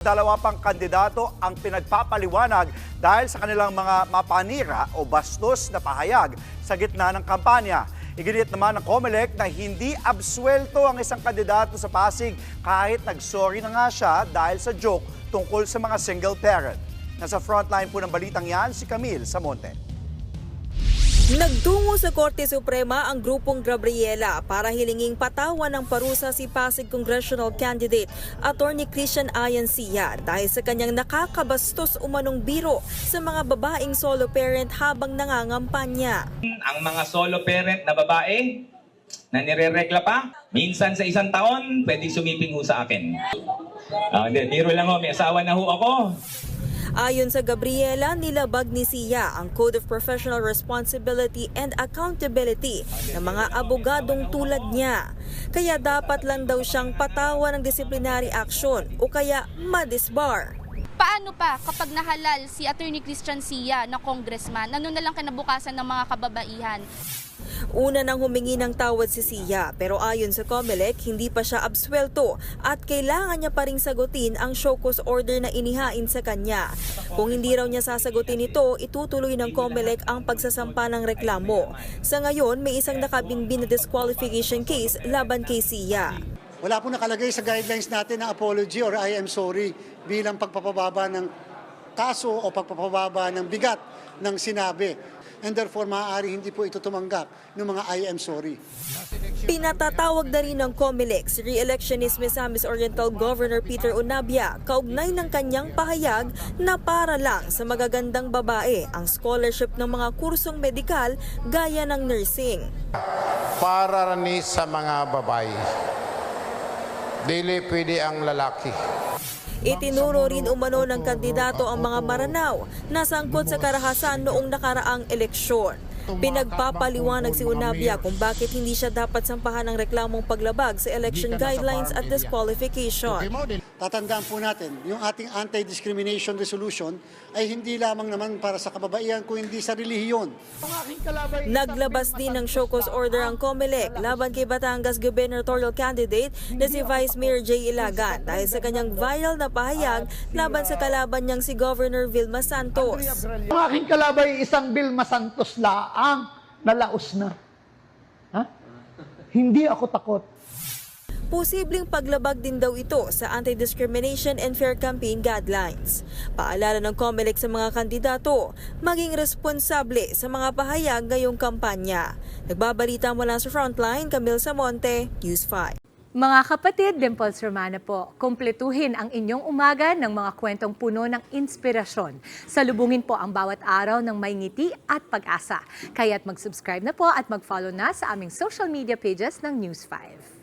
Dalawa pang kandidato ang pinagpapaliwanag dahil sa kanilang mga mapanira o bastos na pahayag sa gitna ng kampanya. Iginit naman ng COMELEC na hindi absuelto ang isang kandidato sa Pasig kahit nagsorry na nga siya dahil sa joke tungkol sa mga single parent. Nasa frontline po ng balitang yan si Camille Samonte. Nagtungo sa Korte Suprema ang grupong Gabriela para hilinging patawan ng parusa si Pasig Congressional Candidate Attorney Christian Ayancia dahil sa kanyang nakakabastos umanong biro sa mga babaeng solo parent habang nangangampanya. ang mga solo parent na babae na nireregla pa, minsan sa isang taon, pwede sumiping ho sa akin. Ah, hindi, biro lang ho, may asawa na ho ako. Ayon sa Gabriela, nilabag ni Sia ang Code of Professional Responsibility and Accountability ng mga abogadong tulad niya. Kaya dapat lang daw siyang patawan ng disciplinary action o kaya madisbar. Paano pa kapag nahalal si Attorney Christian Sia na congressman, ano na lang kinabukasan ng mga kababaihan? Una nang humingi ng tawad si Sia pero ayon sa COMELEC hindi pa siya absuelto at kailangan niya pa ring sagutin ang show cause order na inihain sa kanya. Kung hindi raw niya sasagutin ito, itutuloy ng COMELEC ang pagsasampa ng reklamo. Sa ngayon, may isang nakabinbin na disqualification case laban kay Sia. Wala po nakalagay sa guidelines natin na apology or I am sorry bilang pagpapababa ng kaso o pagpapababa ng bigat ng sinabi. And therefore, maaari hindi po ito tumanggap ng mga I am sorry. Pinatatawag na rin ng COMELEC si re-electionist Misamis Oriental Governor Peter Unabia kaugnay ng kanyang pahayag na para lang sa magagandang babae ang scholarship ng mga kursong medikal gaya ng nursing. para ni sa mga babae. Dili pwede ang lalaki. Itinuro rin umano ng kandidato ang mga maranaw na sangkot sa karahasan noong nakaraang eleksyon. Pinagpapaliwanag si Unabia kung bakit hindi siya dapat sampahan ng reklamong paglabag sa election guidelines at disqualification. Tatandaan po natin, yung ating anti-discrimination resolution ay hindi lamang naman para sa kababaihan kung hindi sa relihiyon. Naglabas din ng show cause order ang COMELEC laban kay Batangas gubernatorial candidate na si Vice Mayor Jay Ilagan dahil sa kanyang viral na pahayag laban sa kalaban niyang si Governor Vilma Santos. Ang aking kalabay isang Vilma Santos laang nalaos na. Ha? Hindi ako takot. Posibleng paglabag din daw ito sa Anti-Discrimination and Fair Campaign Guidelines. Paalala ng COMELEC sa mga kandidato, maging responsable sa mga pahayag ngayong kampanya. Nagbabalita mula sa Frontline, Camille Samonte, News 5. Mga kapatid, Dimples Romana po, kumpletuhin ang inyong umaga ng mga kwentong puno ng inspirasyon. Salubungin po ang bawat araw ng may ngiti at pag-asa. Kaya't mag-subscribe na po at mag-follow na sa aming social media pages ng News 5.